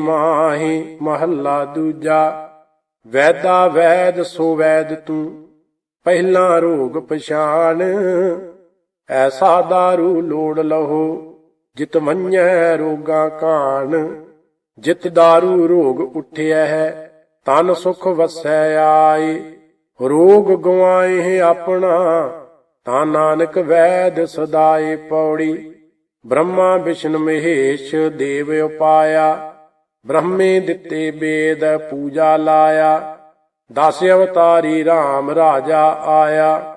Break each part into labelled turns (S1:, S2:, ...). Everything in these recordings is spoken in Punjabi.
S1: ਮਾਹੀ ਮਹੱਲਾ ਦੂਜਾ। ਵੈਦਾ ਵੈਦ ਸੋ ਵੈਦ ਤੂੰ, ਪਹਿਲਾ ਰੋਗ ਪਛਾਣ। ਐਸਾ ਦਾਰੂ ਲੋੜ ਲਹੋ, ਜਿਤ ਮੰਨੈ ਰੋਗਾ ਕਾਣ। ਜਿਤ ਦਾਰੂ ਰੋਗ ਉਠਿਆ ਹੈ ਤਨ ਸੁਖ ਵਸੈ ਆਏ। ਰੋਗ ਗਵਾਏ ਆਪਣਾ, ਤਾਂ ਨਾਨਕ ਵੈਦ ਸਦਾਏ ਪੌੜੀ। ਬ੍ਰਹਮਾ, ਵਿਸ਼ਨ, ਮਹੇਸ਼, ਦੇਵ ਉਪਾਇਆ। ਬ੍ਰਹਮੇ ਦਿੱਤੇ ਬੇਦ, ਪੂਜਾ ਲਾਇਆ। ਦਸ ਅਵਤਾਰੀ RAM ਰਾਜਾ ਆਇਆ।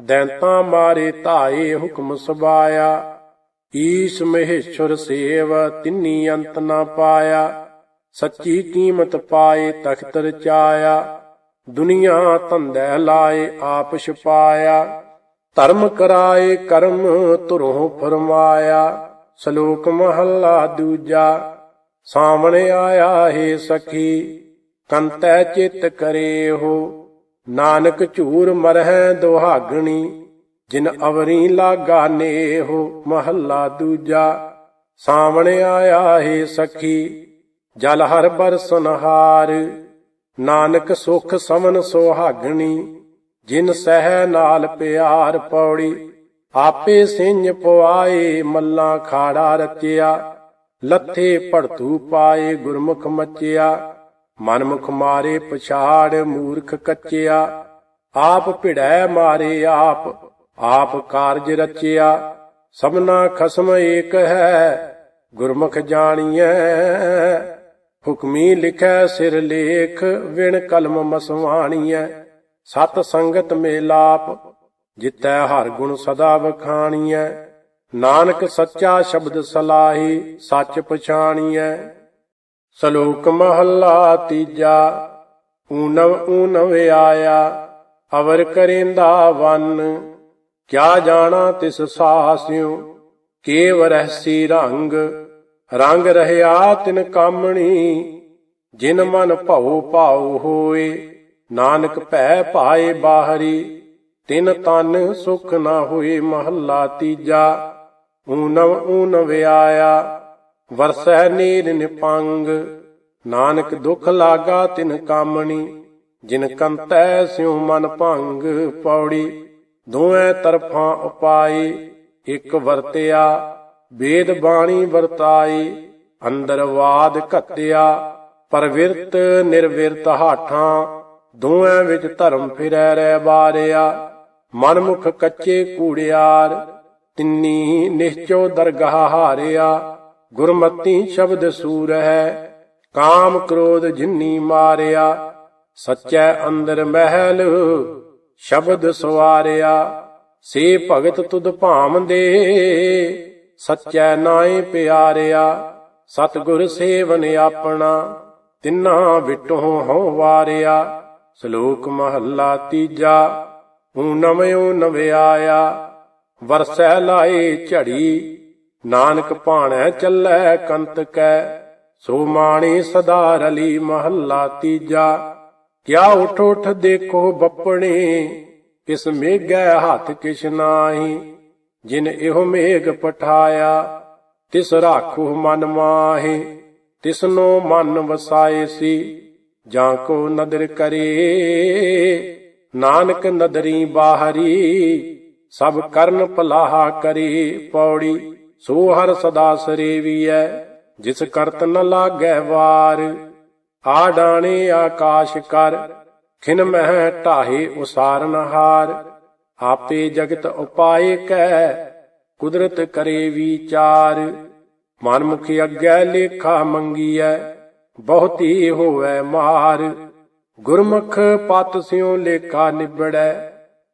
S1: ਦੈਂਤਾ ਮਾਰੇ ਧਾਏ ਹੁਕਮ ਸੁਭਾਇਆ। ਈਸ਼ ਮਹੇਸ਼ਵਰ ਸੇਵ, ਤਿੰਨੀ ਅੰਤ ਨਾ ਪਾਇਆ। ਸੱਚੀ ਕੀਮਤ ਪਾਏ ਤਖਤ ਰਚਾਇਆ ਦੁਨੀਆ ਧੰਦੈ ਲਾਏ, ਆਪ ਛਪਾਇਆ। ਧਰਮ ਕਰਾਏ, ਕਰਮ ਤੁਰੋਂ ਫਰਮਾਇਆ। ਸ਼ਲੋਕ ਮਹੱਲਾ ਦੂਜਾ। ਸਾਹਮਣੇ ਆਇਆ ਹੈ ਸਖੀ, ਕੰਤੈ ਚਿਤ ਕਰੇ ਹੋ ਨਾਨਕ ਝੂਰ ਮਰਹਿ ਦੁਹਾਗਣੀ, ਜਿਨ ਅਵਰੀ ਲਾਗਾ ਨੇਹੋ, ਮਹੱਲਾ ਦੂਜਾ। ਸਾਹਮਣੇ ਆਇਆ ਹੈ ਸਖੀ, ਜਲ ਹਰ ਬਰਸਨਹਾਰ ਨਾਨਕ ਸੁਖ ਸਮਨ ਸੁਹਾਗਣੀ, ਜਿਨ ਸਹਿ ਨਾਲ ਪਿਆਰ ਪੌੜੀ। ਆਪੇ ਸਿੰਘ ਪਵਾਏ ਮੱਲਾ ਖਾੜਾ ਰਚਿਆ। ਲੱਥੇ ਭੜਤੂ ਪਾਏ ਗੁਰਮੁਖ ਮਚਿਆ, ਮਨਮੁਖ ਮਾਰੇ ਪਛਾੜ ਮੂਰਖ ਕੱਚਿਆ। ਆਪ ਭਿੜੈ ਮਾਰੇ ਆਪ ਆਪ ਕਾਰਜ ਰਚਿਆ। ਸਭਨਾ ਖਸਮ ਏਕ ਹੈ, ਗੁਰਮੁਖ ਜਾਣੀਐ। ਹੁਕਮੀ ਲਿਖੈ ਸਿਰ ਲੇਖ, ਵਿਣ ਕਲਮ ਮਸਵਾਣੀਐ। ਸਤ ਸੰਗਤ ਮੇਲਾਪ ਜਿਤੈ ਹਰ ਗੁਣ ਸਦਾ ਵਖਾਣੀਐ। ਨਾਨਕ ਸੱਚਾ ਸ਼ਬਦ ਸਲਾਹੀ, ਸੱਚ ਪਛਾਣੀਐ। ਸ਼ਲੋਕ ਮਹੱਲਾ ਤੀਜਾ, ਊਨਵ ਊਨਵ ਆਇਆ, ਅਵਰ ਕਰੇਂਦਾ ਵਨ। ਕਿਆ ਜਾਣਾ ਤਿਸ ਸਾਸਿਉ ਕੇਵ ਰਹਿਸੀ ਰੰਗ। ਰੰਗ ਰਹਿਆ ਤਿਨ ਕਾਮਣੀ, ਜਿਨ ਮਨ ਭਉ ਭਾਉ ਹੋਏ। ਨਾਨਕ ਭੈ ਭਾਏ ਬਾਹਰੀ, ਤਿਨ ਤਨ ਸੁਖ ਨਾ ਹੋਏ ਮਹੱਲਾ ਤੀਜਾ। ਊਨਵ ਊਨਵ ਆਇਆ ਵਰਸਹਿ ਨੀਰ ਨਿਪੰਗ। ਨਾਨਕ ਦੁਖ ਲਾਗਾ ਤਿਨ ਕਾਮਣੀ, ਜਿਨ ਕੰਤੈ ਸਿਉ ਮਨ ਭੰਗ। ਪੌੜੀ ਦੋਵੇਂ ਤਰਫਾਂ ਉਪਾਈ, ਇੱਕ ਵਰਤਿਆ ਵੇਦ ਬਾਣੀ ਵਰਤਾਈ। ਅੰਦਰ ਵਾਦ ਘੱਤਿਆ, ਪਰਵਿਰਤ ਨਿਰਵਿਰਤ ਹਾਠਾਂ। ਦੋਵੇਂ ਵਿੱਚ ਧਰਮ ਫਿਰੈ ਰਹਿ ਬਾਰਿਆ ਮਨਮੁਖ ਕੱਚੇ ਕੂੜਿਆਰ। ਤਿੰਨੀ ਨਿਸ਼ਚੋ ਦਰਗਾਹ ਹਾਰਿਆ, ਗੁਰਮਤੀ ਸ਼ਬਦ ਸੂਰ ਹੈ ਕਾਮ ਕ੍ਰੋਧ ਜਿੰਨੀ ਮਾਰਿਆ, ਸੱਚੈ ਅੰਦਰ ਮਹਿਲ, ਸ਼ਬਦ ਸਵਾਰਿਆ, ਸੇ ਭਗਤ ਤੁਧ ਭਾਮਦੇ, ਸੱਚੈ ਨਾਏ ਪਿਆਰਿਆ, ਸਤਿਗੁਰ ਸੇਵਨ ਆਪਣਾ, ਤਿੰਨਾ ਵਿਟੋ ਹਉ ਵਾਰਿਆ, ਸ਼ਲੋਕ ਮਹੱਲਾ ਤੀਜਾ ਊ ਨਵਿਓ ਨਵਿਆਇਆ। ਵਰਸੈ ਲਾਏ ਝੜੀ, ਨਾਨਕ ਭਾਣੈ ਚੱਲੈ ਕੰਤ ਕੈ, ਸੋ ਮਾਣੀ ਸਦਾ ਰਲੀ ਮਹੱਲਾ ਤੀਜਾ। ਕਿਆ ਉਠ ਉਠ ਦੇਖੋ ਬੱਪਣੇ ਇਸ ਮੇਘੈ ਹੱਥ ਕਿਛ ਨਾਹੀ, ਜਿਨ ਇਹੋ ਮੇਘ ਪਠਾਇਆ, ਤਿਸ ਰਾਖੂ ਮਨ ਮਾਹੇ, ਤਿਸਨੋ ਮਨ ਵਸਾਏ ਸੀ, ਜਾਂ ਕੋ ਨਦਰ ਕਰੇ, ਨਾਨਕ ਨਦਰੀ ਬਾਹਰੀ ਸਭ ਕਰਨ ਭਲਾਹਾ ਕਰੇ ਪੌੜੀ ਸੋ ਹਰ ਸਦਾ ਸਰੇਵੀਐ, ਜਿਸ ਕਰਤ ਨ ਲਾਗੈ ਵਾਰ। ਆ ਡਾਣੇ ਆਕਾਸ਼ ਕਰ, ਖਿਨ ਮਹਿ ਢਾਹੇ ਉਸਾਰਨ ਹਾਰ। ਆਪੇ ਜਗਤ ਉਪਾਏ ਕੈ, ਕੁਦਰਤ ਕਰੇ ਵਿਚਾਰ। ਮਨ ਮੁਖੀ ਅੱਗੇ ਲੇਖਾ ਮੰਗੀਐ, ਬਹੁਤੀ ਹੋਵੇ ਮਾਰ। ਗੁਰਮੁਖ ਪਤ ਸਿਉ ਲੇਖਾ ਨਿਬੜੈ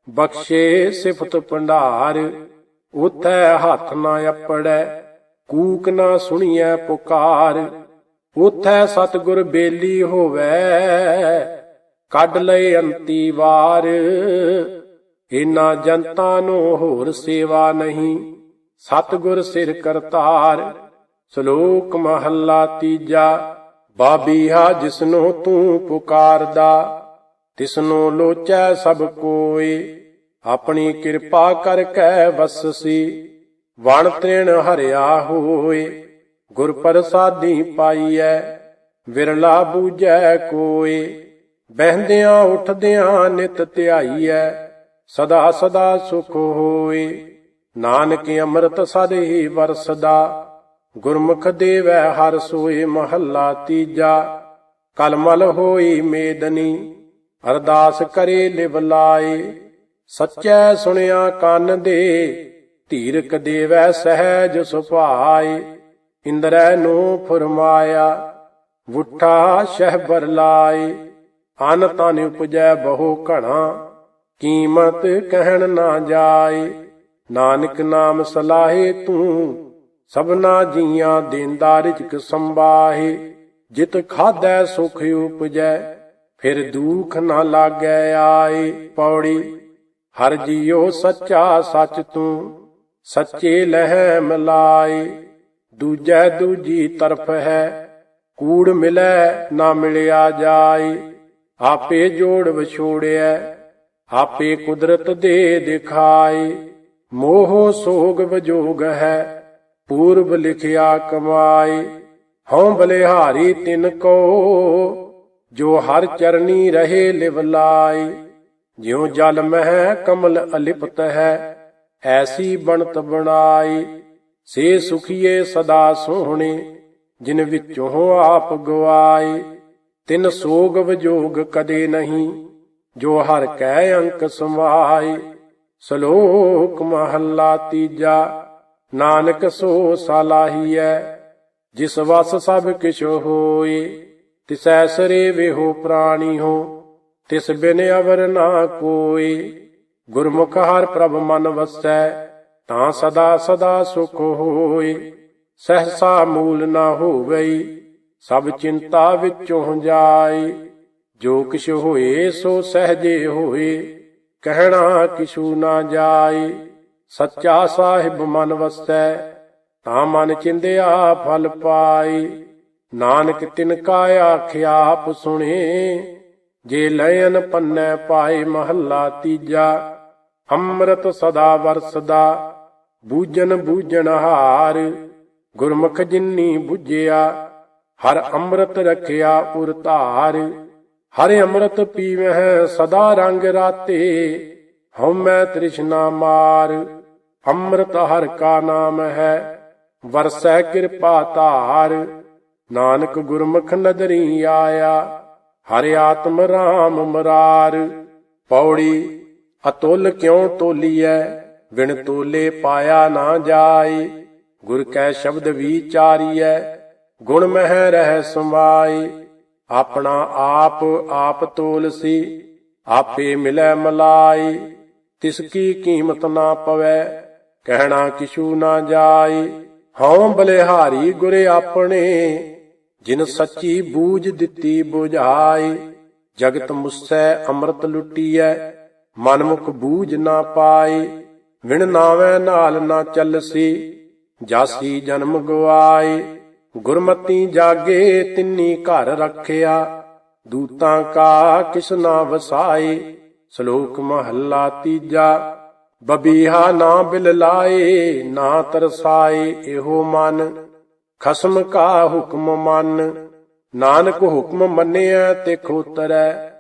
S1: ਬਖਸ਼ੇ ਸਿਫਤ ਭੰਡਾਰ, ਉਥੈ ਹੱਥ ਨਾ ਅਪੜੈ, ਕੂਕ ਨਾ ਸੁਣੀਐ ਪੁਕਾਰ, ਉਥੈ ਸਤਗੁਰ ਬੇਲੀ ਹੋਵੇ, ਕੱਢ ਲਏ ਅੰਤੀ ਵਾਰ। ਇਨਾ ਜਨਤਾ ਨੂੰ ਹੋਰ ਸੇਵਾ ਨਹੀਂ, ਸਤਗੁਰ ਸਿਰ ਕਰਤਾਰ। ਸ਼ਲੋਕ ਮਹੱਲਾ ਤੀਜਾ ਬਾਬੀਹਾ ਜਿਸਨੂੰ ਤੂੰ ਪੁਕਾਰਦਾ। ਤਿਸਨੂੰ ਲੋਚੈ ਸਭ ਕੋਏ ਆਪਣੀ ਕਿਰਪਾ ਕਰ ਕਰਕੇ ਵਸਸੀ। ਵਣ ਤ੍ਰਿਣ ਹਰਿਆ ਹੋਏ, ਗੁਰ ਪ੍ਰਸਾਦੀ ਪਾਈਐ, ਵਿਰਲਾ ਬੂਝੈ ਕੋਏ। ਬਹਿੰਦਿਆਂ ਉੱਠਦਿਆਂ ਨਿਤ ਧਿਆਈਐ, ਸਦਾ ਸਦਾ ਸੁਖ ਹੋਏ। ਨਾਨਕ ਅੰਮ੍ਰਿਤ ਸਦ ਹੀ ਵਰਸਦਾ, ਗੁਰਮੁਖ ਦੇਵੈ ਹਰ ਸੋਏ ਮਹੱਲਾ ਤੀਜਾ। ਕਲਮਲ ਹੋਈ ਮੇਦਨੀ ਅਰਦਾਸ ਕਰੇ ਲਿਵ ਲਾਏ। ਸੱਚੈ ਸੁਣਿਆ ਕੰਨ ਦੇ, ਧੀਰਕ ਦੇਵੈ ਸਹਿਜ ਸੁਭਾਏ। ਇੰਦਰੈ ਨੂੰ ਫਰਮਾਇਆ, ਵੁੱਠਾ ਸ਼ਹਿਬਰ ਲਾਏ। ਅਨ ਤਨ ਉਪਜੈ ਬਹੁ ਘਣਾ, ਕੀਮਤ ਕਹਿਣ ਨਾ ਜਾਏ। ਨਾਨਕ ਨਾਮ ਸਲਾਹੇ ਤੂੰ, ਸਭਨਾ ਜੀਆਂ ਦੇਂਦਾ ਰਿਜਕ ਸੰਬਾਹੇ ਜਿਤ ਖਾਦੈ ਸੁਖ ਉਪਜੈ ਫਿਰ ਦੁਖ ਨਾ ਲਾਗੈ ਆਏ ਪੌੜੀ। ਹਰ ਜੀਓ ਸੱਚਾ ਸੱਚ ਤੂੰ, ਸੱਚੇ ਲਹਿ ਮਿਲਾਏ ਦੂਜੈ ਦੂਜੀ ਤਰਫ ਹੈ, ਕੂੜ ਮਿਲੈ ਨਾ ਮਿਲਿਆ ਜਾਏ। ਆਪੇ ਜੋੜ ਵਿਛੋੜਿਆ ਆਪੇ ਕੁਦਰਤ ਦੇ ਦਿਖਾਏ। ਮੋਹ ਸੋਗ ਵਿਜੋਗ ਹੈ, ਪੂਰਬ ਲਿਖਿਆ ਕਮਾਏ। ਹਉ ਬਲਿਹਾਰੀ ਤਿਨ ਕੋ ਜੋ ਹਰ ਚਰਨੀ ਰਹੇ ਲਿਵ ਲਾਈ ਜਿਉ ਜਲ ਮਹਿ ਕਮਲ ਅਲਿਪਤ ਹੈ, ਐਸੀ ਬਣਤ ਬਣਾਈ ਸੇ ਸੁਖੀਏ ਸਦਾ ਸੋਹਣੇ, ਜਿਨ ਵਿੱਚੋਂ ਆਪ ਗਵਾਏ। ਤਿਨ ਸੋਗ ਵਿਜੋਗ ਕਦੇ ਨਹੀਂ, ਜੋ ਹਰ ਕੈ ਅੰਕ ਸਮਾਏ। ਸ਼ਲੋਕ ਮਹੱਲਾ ਤੀਜਾ, ਨਾਨਕ ਸੋ ਸਲਾਹੀਐ, ਜਿਸ ਵਸ ਸਭ ਕਿਛ ਹੋਏ। ਤਿਸੈ ਸਰੇ ਵਿਹੋ ਪ੍ਰਾਣੀ ਹੋ, ਤਿਸ ਬਿਨ ਅਵਰ ਨਾ ਕੋਈ। ਗੁਰਮੁਖ ਹਰ ਪ੍ਰਭ ਮਨ ਵਸੈ, ਤਾਂ ਸਦਾ ਸਦਾ ਸੁਖ ਹੋਏ। ਸਹਸਾ ਮੂਲ ਨਾ ਹੋਵਈ, ਸਭ ਚਿੰਤਾ ਵਿੱਚੋਂ ਜਾਏ। ਜੋ ਕਿਛ ਹੋਏ, ਸੋ ਸਹਜੇ ਹੋਏ, ਕਹਿਣਾ ਕਿਛੂ ਨਾ ਜਾਏ। ਸੱਚਾ ਸਾਹਿਬ ਮਨ ਵਸੈ, ਤਾਂ ਮਨ ਚਿੰਦਿਆ ਫਲ ਪਾਈ ਨਾਨਕ ਤਿਨ ਕਾ ਆਖਿਆ ਆਪ ਸੁਣੇ। ਜੇ ਲੈਨ ਪੰਨੈ ਪਾਏ ਮਹੱਲਾ ਤੀਜਾ, ਅੰਮ੍ਰਿਤ ਸਦਾ ਵਰਸਦਾ ਬੂਜਨ ਬੂਜਨ ਹਾਰ। ਗੁਰਮੁਖ ਜਿਨੀ 부ਜਿਆ ਹਰ ਅੰਮ੍ਰਿਤ ਰਖਿਆ ਉਰ ਧਾਰ। ਹਰ ਅੰਮ੍ਰਿਤ ਪੀਵਹਿ ਸਦਾ ਰੰਗ ਰਾਤੇ, ਹਉਮੈ ਤ੍ਰਿਸ਼ਨਾ ਮਾਰ। ਅੰਮ੍ਰਿਤ ਹਰ ਕਾ ਨਾਮ ਹੈ, ਵਰਸੈ ਕਿਰਪਾ ਧਾਰ। ਨਾਨਕ ਗੁਰਮੁਖ ਨਦਰੀ ਆਇਆ, ਹਰਿ ਆਤਮ ਰਾਮ ਮਰਾਰ। ਪੌੜੀ, ਅਤੁੱਲ ਕਿਉ ਤੋਲੀਐ? ਬਿਨ ਤੋਲੇ ਪਾਇਆ ਨਾ ਜਾਏ। ਗੁਰ ਕੈ ਸ਼ਬਦ ਵਿਚਾਰੀਐ, ਗੁਣ ਮਹਿ ਰਹਿ ਸਮਾਈ ਆਪਣਾ ਆਪ ਆਪ ਤੋਲਸੀ, ਆਪੇ ਮਿਲੈ ਮਲਾਈ ਤਿਸ ਕੀ ਕੀਮਤ ਨਾ ਪਵੈ, ਕਹਿਣਾ ਕਿਛੂ ਨਾ ਜਾਏ। ਹਉ ਬਲਿਹਾਰੀ ਗੁਰੇ ਆਪਣੇ ਜਿਨ ਸੱਚੀ ਬੂਝ ਦਿੱਤੀ 부ਝਾਈ ਜਗਤ ਮੁਸੈ ਅੰਮ੍ਰਿਤ ਲੁੱਟੀਐ, ਮਨਮੁਖ ਬੂਝ ਨਾ ਪਾਏ, ਵਿਣ ਨਾਵੇਂ ਨਾਲ ਨਾ ਚੱਲਸੀ, ਜਾਸੀ ਜਨਮ ਗਵਾਏ, ਗੁਰਮਤੀ ਜਾਗੇ ਤਿੰਨੀ ਘਰ ਰੱਖਿਆ, ਦੂਤਾਂ ਕਾ ਕਿਸ ਨਾ ਵਸਾਏ, ਸ਼ਲੋਕ ਮਹੱਲਾ ਤੀਜਾ, ਬਬੀਹਾ ਨਾ ਬਿਲ ਲਾਏ, ਨਾ ਤਰਸਾਏ ਇਹੋ ਮਨ। ਖਸਮ ਕਾ ਹੁਕਮ ਮੰਨ, ਨਾਨਕ ਹੁਕਮ ਮੰਨਿਆ ਤੇ ਖੋਤਰੈ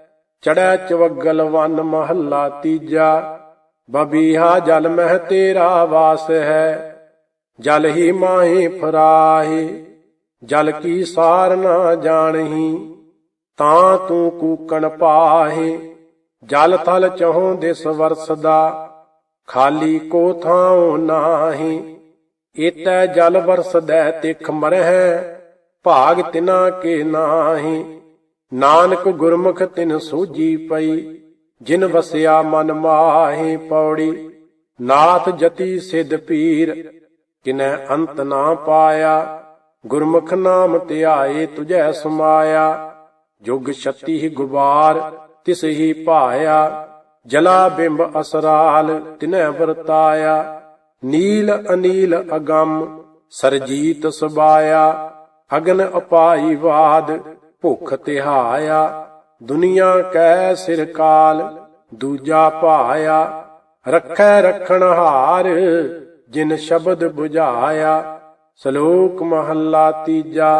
S1: ਚੜੈ ਚਵਗਲ ਵਨ ਮਹੱਲਾ ਤੀਜਾ। ਬਬੀਹਾ ਜਲ ਮਹਿ ਤੇਰਾ ਵਾਸ ਹੈ। ਜਲ ਹੀ ਮਾਹੀ ਫਰਾਹੀ, ਜਲ ਕੀ ਸਾਰ ਨਾ ਜਾਣਹੀ। ਤਾਂ ਤੂੰ ਕੂਕਣ ਪਾਹੇ, ਜਲ ਥਲ ਚਹੋਂ ਦਿਸ ਵਰਸਦਾ। ਖਾਲੀ ਕੋ ਥਾਉ ਨਾਹੀ। ਏਤੈ ਜਲ ਵਰਸਦੈ ਤਿਖ ਮਰਹਿ, ਭਾਗ ਤਿਨਾ ਕੇ ਨਾਹੀ। ਨਾਨਕ ਗੁਰਮੁਖ ਤਿਨ ਸੂਜੀ ਪਈ, ਜਿਨ ਵਸਿਆ ਮਨ ਮਾਹੀ ਪੌੜੀ। ਨਾਥ ਜਤੀ ਸਿਧ ਪੀਰ, ਕਿਨੈ ਅੰਤ ਨਾ ਪਾਇਆ। ਗੁਰਮੁਖ ਨਾਮ ਧਿਆਏ ਤੁਝੈ ਸਮਾਇਆ। ਜੁਗ ਛਤੀ ਗੁਬਾਰ, ਤਿਸ ਹੀ ਭਾਇਆ। ਜਲਾ ਬਿੰਬ ਅਸਰਾਲ, ਤਿਨੈ ਵਰਤਾਇਆ। ਨੀਲ ਅਨੀਲ ਅਗੰਮ, ਸਰਜੀਤ ਸੁਬਾਇਆ, ਅਗਨ ਅਪਾਈ ਵਾਦ, ਭੁਖ ਤਿਹਾਇਆ, ਦੁਨੀਆ ਕੈ ਸਿਰ ਕਾਲ, ਦੂਜਾ ਭਾਇਆ, ਰੱਖੈ ਰਖਣ ਹਾਰ, ਜਿਨ ਸ਼ਬਦ 부ਝਾਇਆ ਸ਼ਲੋਕ ਮਹੱਲਾ ਤੀਜਾ